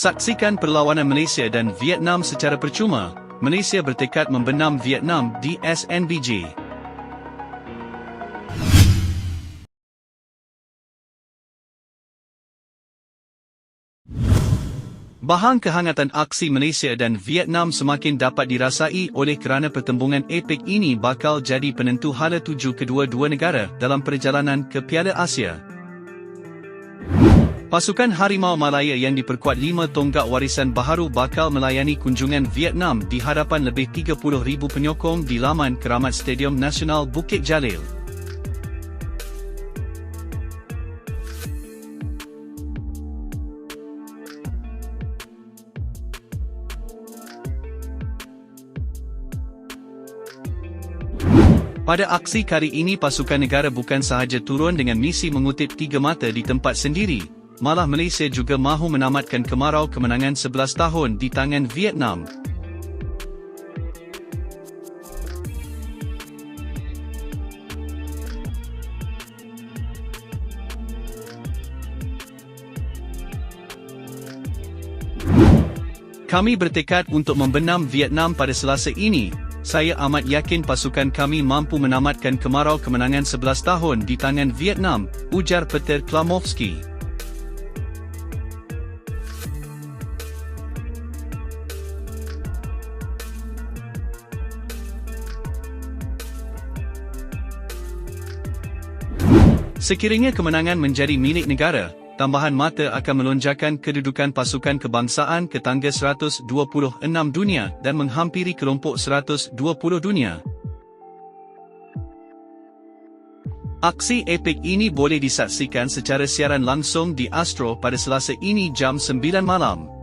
Saksikan perlawanan Malaysia dan Vietnam secara percuma. Malaysia bertekad membenam Vietnam di SNBG. Bahang kehangatan aksi Malaysia dan Vietnam semakin dapat dirasai oleh kerana pertembungan APEC ini bakal jadi penentu hala tuju kedua-dua negara dalam perjalanan ke Piala Asia. Pasukan Harimau Malaya yang diperkuat lima tonggak warisan baharu bakal melayani kunjungan Vietnam di hadapan lebih 30,000 penyokong di laman keramat Stadium Nasional Bukit Jalil. Pada aksi kali ini pasukan negara bukan sahaja turun dengan misi mengutip tiga mata di tempat sendiri, malah Malaysia juga mahu menamatkan kemarau kemenangan 11 tahun di tangan Vietnam. Kami bertekad untuk membenam Vietnam pada selasa ini, saya amat yakin pasukan kami mampu menamatkan kemarau kemenangan 11 tahun di tangan Vietnam, ujar Peter Klamovski. Sekiranya kemenangan menjadi milik negara, tambahan mata akan melonjakan kedudukan pasukan kebangsaan ke tangga 126 dunia dan menghampiri kelompok 120 dunia. Aksi epik ini boleh disaksikan secara siaran langsung di Astro pada selasa ini jam 9 malam.